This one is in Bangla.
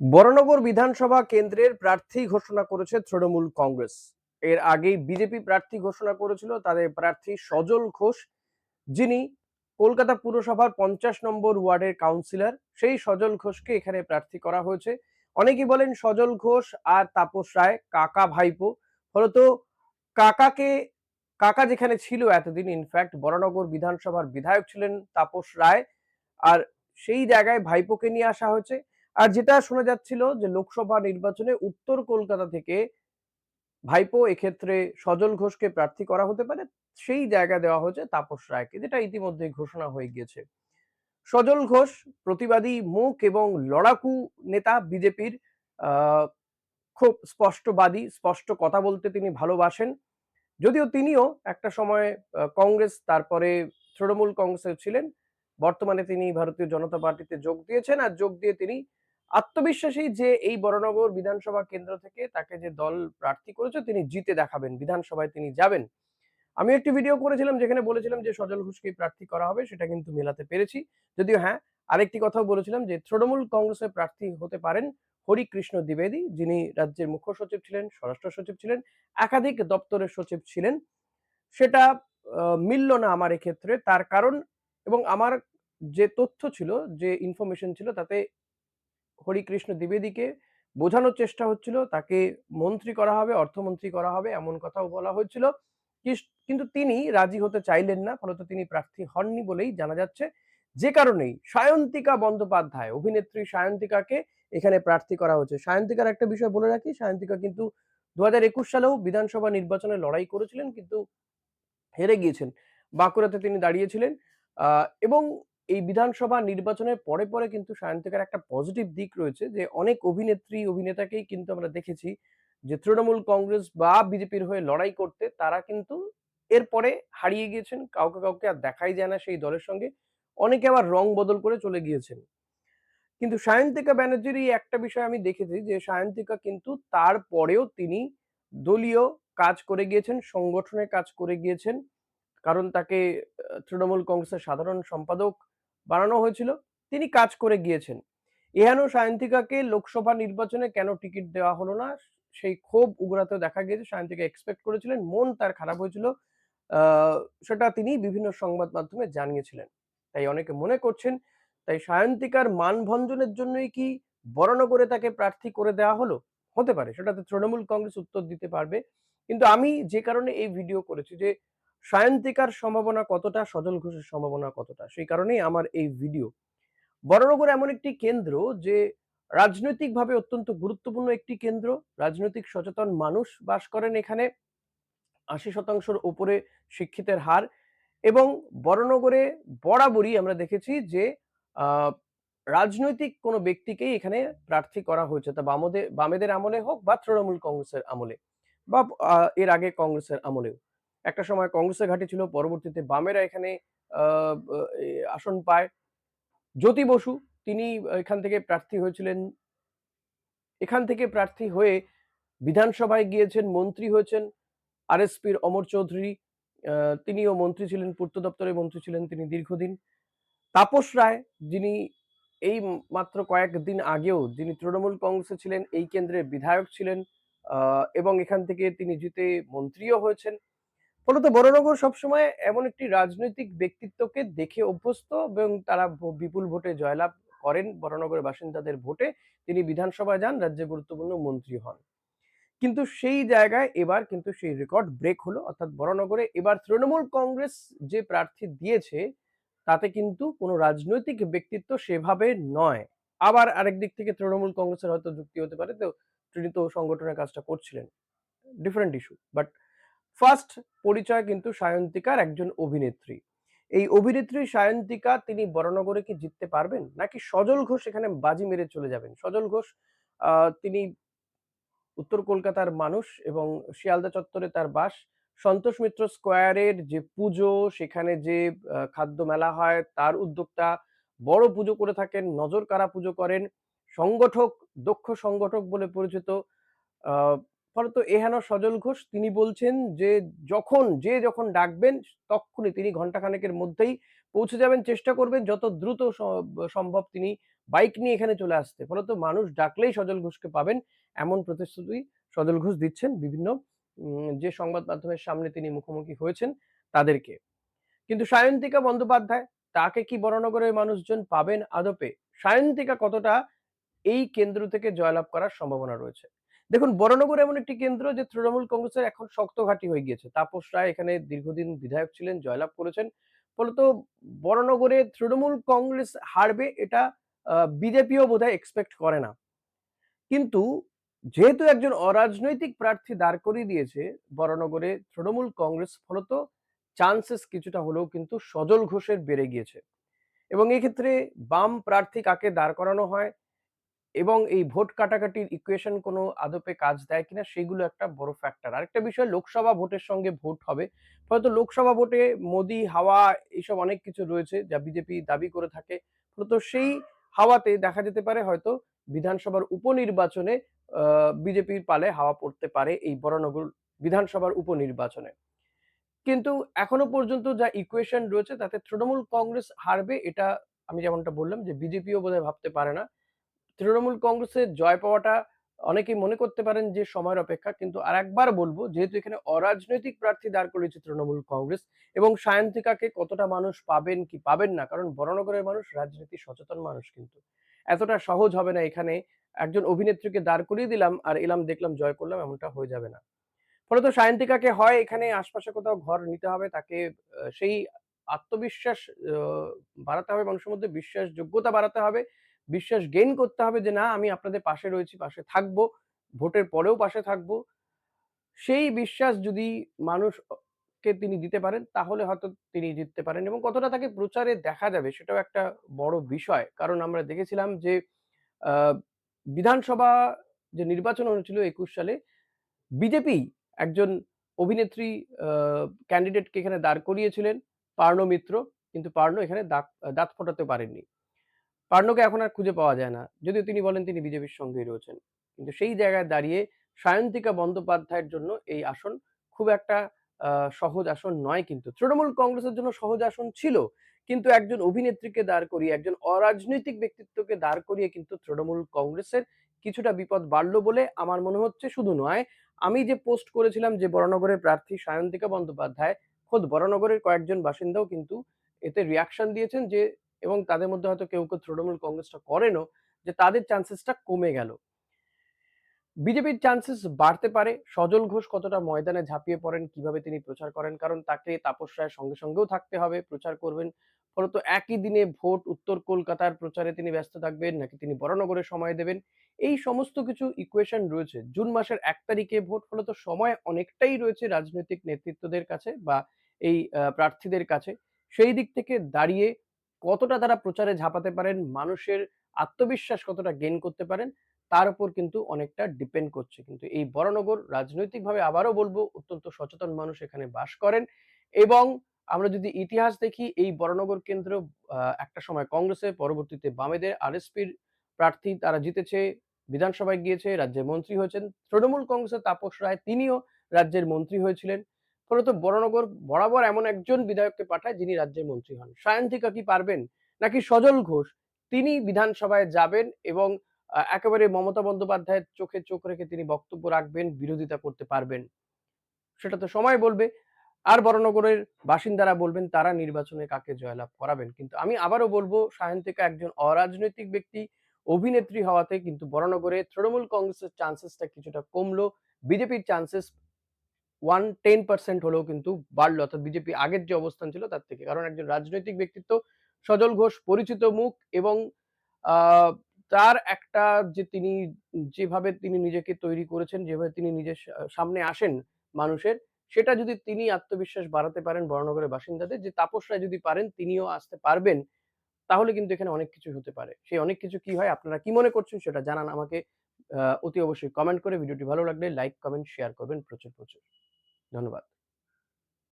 বরানগর বিধানসভা কেন্দ্রের প্রার্থী ঘোষণা করেছে তৃণমূল কংগ্রেস। এর আগেই বিজেপি প্রার্থী ঘোষণা করেছিল তাদের প্রার্থী সজল ঘোষ, যিনি কলকাতা পুরসভার পঞ্চাশ নম্বর ওয়ার্ডের কাউন্সিলর। সেই সজল ঘোষকে এখানে প্রার্থী করা হয়েছে। অনেকেই বলেন সজল ঘোষ আর তাপস রায় কাকা ভাইপো। ফলত কাকাকে, কাকা যেখানে ছিল এতদিন ইনফ্যাক্ট বরানগর বিধানসভার বিধায়ক ছিলেন তাপস রায়। আর সেই জায়গায় ভাইপোকে নিয়ে আসা হয়েছে। আর যেটা শোনা যাচ্ছিল যে লোকসভা নির্বাচনে উত্তর কলকাতা থেকে ভাইপো এক্ষেত্রে সজল ঘোষকে প্রার্থী করা হতে পারে, সেই জায়গা দেওয়া হয়েছে তাপস রায়কে, যেটা ইতিমধ্যে ঘোষণা হয়ে গিয়েছে। সজল ঘোষ প্রতিবাদী মুখ এবং লড়াকু নেতা বিজেপির খুব স্পষ্টবাদী, স্পষ্ট কথা বলতে তিনি ভালোবাসেন। যদিও তিনিও একটা সময় কংগ্রেস, তারপরে তৃণমূল কংগ্রেসে ছিলেন। বর্তমানে তিনি ভারতীয় জনতা পার্টিতে যোগ দিয়েছেন আর যোগ দিয়ে তিনি আত্মবিশ্বাসী যে এই বরানগর বিধানসভা কেন্দ্র থেকে তাকে যে দল প্রার্থী করেছে, তিনি জিতে দেখাবেন, বিধানসভায় তিনি যাবেন। আমি একটি ভিডিও করেছিলাম যেখানে বলেছিলাম যে সজল ঘোষকে প্রার্থী করা হবে, সেটা কিন্তু মেলাতে পেরেছি। যদিও হ্যাঁ আরেকটি কথাও বলেছিলাম যে তৃণমূল কংগ্রেসের প্রার্থী হতে পারেন হরিকৃষ্ণ দ্বিবেদী, যিনি রাজ্যের মুখ্য সচিব ছিলেন, স্বরাষ্ট্র সচিব ছিলেন, একাধিক দপ্তরের সচিব ছিলেন। সেটা মিলল না আমার এক্ষেত্রে। তার কারণ এবং আমার যে তথ্য ছিল, যে ইনফরমেশন ছিল, তাতে হরিকৃষ্ণ দ্বিবেদীকে বোঝানোর চেষ্টা হচ্ছিল, তাকে মন্ত্রী করা হবে, অর্থমন্ত্রী করা হবে, এমন কথাও বলা হয়েছিল। কিন্তু তিনি রাজি হতে চাইলেন না, ফলত তিনি প্রার্থী হননি বলেই জানা যাচ্ছে। যে কারণেই সায়ন্তিকা বন্দ্যোপাধ্যায়, অভিনেত্রী সায়ন্তিকাকে এখানে প্রার্থী করা হয়েছে। সায়ন্তিকার একটা বিষয় বলে রাখি, সায়ন্তিকা কিন্তু দু হাজার একুশ সালেও বিধানসভা নির্বাচনে লড়াই করেছিলেন, কিন্তু হেরে গিয়েছেন। বাঁকুড়াতে তিনি দাঁড়িয়েছিলেন। এবং এই বিধানসভা নির্বাচনের পরে পরে কিন্তু সায়ন্তিকার একটা পজিটিভ দিক রয়েছে যে, অনেক অভিনেত্রী, অভিনেতাকেই কিন্তু আমরা দেখেছি যে, তৃণমূল কংগ্রেস বা বিজেপির হয়ে লড়াই করতে তারা কিন্তু এরপরে হারিয়ে গিয়েছেন, কাউকে কাউকে আর দেখাই যায় না সেই দলের সঙ্গে। অনেকে আবার রং বদল করে চলে গিয়েছেন। কিন্তু সায়ন্তিকা ব্যানার্জির এই একটা বিষয় আমি দেখেছি যে, সায়ন্তিকা কিন্তু তারপরেও তিনি দলীয় কাজ করে গিয়েছেন সংগঠনের কাজ করে গিয়েছেন। কারণ তাকে তৃণমূল কংগ্রেসের সাধারণ সম্পাদক বানানো হয়েছিল, তিনি কাজ করে গিয়েছেন। এহানো সায়ন্তিকাকে লোকসভা নির্বাচনে কেন টিকিট দেওয়া হলো না, সেই ক্ষোভ উগরাতে দেখা গিয়েছে। সায়ন্তিকা এক্সপেক্ট করেছিলেন, মন তার খারাপ হয়েছিল সেটা তিনি বিভিন্ন সংবাদ মাধ্যমে জানিয়েছিলেন। তাই অনেকে মনে করছেন, তাই সায়ন্তিকার মানভঞ্জনের জন্যই কি বরানগরে তাকে প্রার্থী করে দেওয়া হলো? হতে পারে, সেটাতে তৃণমূল কংগ্রেস উত্তর দিতে পারবে। কিন্তু আমি যে কারণে এই ভিডিও করেছি যে সায়ন্তিকার সম্ভাবনা কতটা, সজল ঘোষের সম্ভাবনা কতটা? সেই কারণেই আমার এই ভিডিও বরানগর এমন একটি কেন্দ্র যে রাজনৈতিকভাবে অত্যন্ত গুরুত্বপূর্ণ একটি কেন্দ্র। রাজনৈতিক সচেতন মানুষ বাস করেন এখানে। আশি শতাংশের উপরে শিক্ষিতের হার এবং বরানগরে বরাবরই আমরা দেখেছি যে রাজনৈতিক কোনো ব্যক্তিকেই এখানে প্রার্থী করা হয়েছে। তা বামদের বামেদের আমলে হোক বা তৃণমূল কংগ্রেসের আমলে বা এর আগে কংগ্রেসের আমলেও। একটা সময় কংগ্রেসের ঘাঁটি ছিল, পরবর্তীতে বামেরা এখানে আসন পায়। জ্যোতি বসু, তিনি এখান থেকে প্রার্থী হয়েছিলেন। এখান থেকে প্রার্থী হয়ে বিধানসভায় গিয়েছেন, মন্ত্রী হয়েছেন আরএসপির অমর চৌধুরী। তিনিও মন্ত্রী ছিলেন, পূর্ত দপ্তরের মন্ত্রী ছিলেন তিনি দীর্ঘদিন। তাপস রায়, যিনি এই মাত্র কয়েকদিন আগেও যিনি তৃণমূল কংগ্রেসে ছিলেন, এই কেন্দ্রের বিধায়ক ছিলেন এবং এখান থেকে তিনি জিতে মন্ত্রীও হয়েছেন। ফলত বড়নগর সবসময় এমন একটি রাজনৈতিক ব্যক্তিত্বকে দেখে অভ্যস্ত এবং তারা বিপুল ভোটে জয়লাভ করেন। বড়নগরের বাসিন্দাদের ভোটে তিনি বিধানসভায় যান, রাজ্যে গুরুত্বপূর্ণ মন্ত্রী হন। কিন্তু সেই জায়গায় এবার কিন্তু সেই রেকর্ড ব্রেক হলো, অর্থাৎ বড়নগরে এবার তৃণমূল কংগ্রেস যে প্রার্থী দিয়েছে, তাতে কিন্তু কোনো রাজনৈতিক ব্যক্তিত্ব সেভাবে নয়। আবার আরেক দিক থেকে তৃণমূল কংগ্রেসের হয়তো যুক্তি হতে পারে, তো তিনি তো সংগঠনের কাজটা করছিলেন। ডিফারেন্ট ইস্যু বাট ফার্স্ট পরিচয় কিন্তু সায়ন্তিকার একজন অভিনেত্রী। এই অভিনেত্রী সায়ন্তিকা তিনি বরানগরে কি জিততে পারবেন? নাকি সজল ঘোষ এখানে বাজি মেরে চলে যাবেন? সজল ঘোষ তিনি উত্তর কলকাতার মানুষ এবং শিয়ালদা চত্বরে তার বাস। সন্তোষ মিত্র স্কোয়ারের যে পুজো, সেখানে যে খাদ্য মেলা হয়, তার উদ্যোক্তা বড় পুজো করে থাকেন নজর কারা পুজো করেন। সংগঠক, দক্ষ সংগঠক বলে পরিচিত ফলত এহেন সজল ঘোষ তিনি বলছেন যে যখন যে যখন ডাকবেন, তখনই তিনি ঘন্টাখানেকের মধ্যেই পৌঁছে যাবেন, চেষ্টা করবেন যত দ্রুত সম্ভব তিনি বাইক নিয়ে এখানে চলে আসতে। ফলত মানুষ ডাকলেই সজল ঘোষকে পাবেন এমন প্রতিশ্রুতি সজল ঘোষ দিচ্ছেন বিভিন্ন যে সংবাদ মাধ্যমের সামনে তিনি মুখোমুখি হয়েছেন তাদেরকে। কিন্তু সায়ন্তিকা বন্দ্যোপাধ্যায়, তাকে কি বরানগরের মানুষজন পাবেন আদপে? সায়ন্তিকা কতটা এই কেন্দ্র থেকে জয়লাভ করার সম্ভাবনা রয়েছে? দেখুন বরানগর এমন একটি কেন্দ্র যে তৃণমূল কংগ্রেসের এখন শক্ত ঘাঁটি হয়ে গিয়েছে। তাপস রায় এখানে দীর্ঘদিন বিধায়ক ছিলেন, জয়লাভ করেছেন। ফলত বরানগরে তৃণমূল কংগ্রেস হারবে এটা বিজেপিও বোধহয় এক্সপেক্ট করে না। কিন্তু যেহেতু একজন অরাজনৈতিক প্রার্থী দাঁড় করিয়ে দিয়েছে বরানগরে তৃণমূল কংগ্রেস, ফলত চান্সেস কিছুটা হলেও কিন্তু সজল ঘোষের বেড়ে গিয়েছে। এবং এক্ষেত্রে বাম প্রার্থী কাকে দাঁড় করানো হয় এবং এই ভোট কাটাকাটির ইকুয়েশন কোনো আদপে কাজ দেয় কিনা সেগুলো একটা বড় ফ্যাক্টর আরেকটা বিষয়, লোকসভা ভোটের সঙ্গে ভোট হবে। হয়তো লোকসভা ভোটে মোদি, হাওয়া এইসব অনেক কিছু রয়েছে যা বিজেপি দাবি করে থাকে। ফলত সেই হাওয়াতে দেখা যেতে পারে হয়তো বিধানসভার উপনির্বাচনে বিজেপির পালে হাওয়া পড়তে পারে এই বরানগর বিধানসভার উপনির্বাচনে। কিন্তু এখনও পর্যন্ত যা ইকুয়েশন রয়েছে তাতে তৃণমূল কংগ্রেস হারবে এটা আমি যেমনটা বললাম যে বিজেপিও বোধহয় ভাবতে পারে না। তৃণমূল কংগ্রেসের জয় পাওয়াটা অনেকেই মনে করতে পারেন যে সময়ের অপেক্ষা। কিন্তু আর একবার বলব, যেহেতু এখানে অরাজনৈতিক প্রার্থী দাঁড় করেছে তৃণমূল কংগ্রেস এবং সায়ন্তিকাকে কতটা মানুষ পাবেন কি পাবেন না, কারণ বরানগরের মানুষ রাজনীতি সচেতন মানুষ কিন্তু। এতটা সহজ হবে না এখানে একজন অভিনেত্রীকে দাঁড় করিয়ে দিলাম আর এলাম দেখলাম জয় করলাম, এমনটা হয়ে যাবে না। ফলত সায়ন্তিকাকে হয় এখানে আশপাশে কোথাও ঘর নিতে হবে, তাকে সেই আত্মবিশ্বাস বাড়াতে হবে মানুষের মধ্যে বিশ্বাস যোগ্যতা বাড়াতে হবে। বিশ্বাস গেইন করতে হবে যে, না, আমি আপনাদের পাশে রয়েছি, পাশে থাকব, ভোটের পরেও পাশে থাকব। সেই বিশ্বাস যদি মানুষকে তিনি দিতে পারেন, তাহলে হয়তো তিনি জিততে পারেন এবং কতটা তাকে প্রচারে দেখা যাবে সেটাও একটা বড় বিষয়। কারণ আমরা দেখেছিলাম যে বিধানসভা যে নির্বাচন হয়েছিল একুশ সালে, বিজেপি একজন অভিনেত্রী ক্যান্ডিডেটকে এখানে দাঁড় করিয়েছিলেন, পার্ণ মিত্র। কিন্তু পার্ণ এখানে দাঁত দাঁত ফোটাতে পারেননি। পার্ণকে এখন আর খুঁজে পাওয়া যায় না। যদিও তিনি বলেন তিনি বিজেপির সঙ্গেই রয়েছেন। কিন্তু সেই জায়গায় দাঁড়িয়ে সায়ন্তিকা বন্দ্যোপাধ্যায়ের জন্য এই আসন খুব একটা সহজ আসন নয় কিন্তু। তৃণমূল কংগ্রেসের জন্য সহজ আসন ছিল, কিন্তু একজন অভিনেত্রীকে দাঁড় করিয়ে, একজন অরাজনৈতিক ব্যক্তিত্বকে দাঁড় করিয়ে কিন্তু তৃণমূল কংগ্রেসের কিছুটা বিপদ বাড়লো বলে আমার মনে হচ্ছে শুধু নয়, আমি যে পোস্ট করেছিলাম যে বরানগরের প্রার্থী সায়ন্তিকা বন্দ্যোপাধ্যায়, খোদ বরানগরের কয়েকজন বাসিন্দাও কিন্তু এতে রিয়াকশন দিয়েছেন যে এবং তাদের মধ্যে হয়তো কেউ কেউ তৃণমূল কংগ্রেসটা করেনও, যে তাদের চান্সেসটা কমে গেল। বিজেপির চান্সেস বাড়তে পারে। সজল ঘোষ কতটা ময়দানে ঝাঁপিয়ে পড়েন, কীভাবে তিনি প্রচার করেন, কারণ তাকে তাপস রায়ের সঙ্গে সঙ্গেও থাকতে হবে, প্রচার করবেন। ফলত একই দিনে ভোট উত্তর কলকাতার প্রচারে তিনি ব্যস্ত থাকবেন, নাকি তিনি বড়নগরে সময় দেবেন? এই সমস্ত কিছু ইকুয়েশন রয়েছে। জুন মাসের এক তারিখে ভোট, ফলত সময় অনেকটাই রয়েছে রাজনৈতিক নেতৃত্বদের কাছে বা এই প্রার্থীদের কাছে। সেই দিক থেকে দাঁড়িয়ে কতটা তারা প্রচারে ঝাঁপাতে পারেন, মানুষের আত্মবিশ্বাস কতটা গেন করতে পারেন, তার উপর কিন্তু অনেকটা ডিপেন্ড করছে। কিন্তু এই বরানগর রাজনৈতিকভাবে আবারও বলব, অত্যন্ত সচেতন মানুষ এখানে বাস করেন এবং আমরা যদি ইতিহাস দেখি, এই বরানগর কেন্দ্র একটা সময় কংগ্রেসের পরবর্তীতে বামেদের আরএসপির প্রার্থী তারা জিতেছে, বিধানসভায় গিয়েছে, রাজ্যের মন্ত্রী হয়েছেন। তৃণমূল কংগ্রেসের তাপস রায় তিনিও রাজ্যের মন্ত্রী হয়েছিলেন। ফলত বরানগর বরাবর এমন একজন বিধায়ককে পাঠায় যিনি রাজ্যের মন্ত্রী হন। সায়ন্তিকা কি পারবেন? নাকি সজল ঘোষ? তিনি বিধানসভায় যাবেন এবং একেবারে মমতা বন্দ্যোপাধ্যায়ের চোখে চোখ রেখে তিনি বক্তব্য রাখবেন, বিরোধিতা করতে পারবেন। সেটা তো সময় বলবে। আর বরানগরের বাসিন্দারা বলবেন, তারা নির্বাচনে কাকে জয়লাভ করাবেন? কিন্তু আমি আবারও বলব, সায়ন্তিকা একজন অরাজনৈতিক ব্যক্তি, অভিনেত্রী হওয়াতে কিন্তু বরানগরে তৃণমূল কংগ্রেসের চান্সেসটা কিছুটা কমলো। বিজেপির চান্সেস ওয়ান টেন পার্সেন্ট হলেও কিন্তু বাড়লো, অর্থাৎ বিজেপি আগের যে অবস্থান ছিল তার থেকে। কারণ একজন রাজনৈতিক ব্যক্তিত্ব, সজল ঘোষ পরিচিত মুখ এবং তার একটা যে তিনি যেভাবে তিনি নিজেকে তৈরি করেছেন, যেভাবে তিনি নিজের সামনে আসেন মানুষের, সেটা যদি তিনি আত্মবিশ্বাস বাড়াতে পারেন বরানগরের বাসিন্দাদের, যে তাপস রায় যদি পারেন, তিনিও আসতে পারবেন, তাহলে কিন্তু এখানে অনেক কিছু হতে পারে। সেই অনেক কিছু কি হয়, আপনারা কি মনে করছেন সেটা জানান আমাকে অতি অবশ্যই কমেন্ট করে ভিডিওটি ভালো লাগলে লাইক কমেন্ট শেয়ার করবেন প্রচুর প্রচুর। ধন্যবাদ।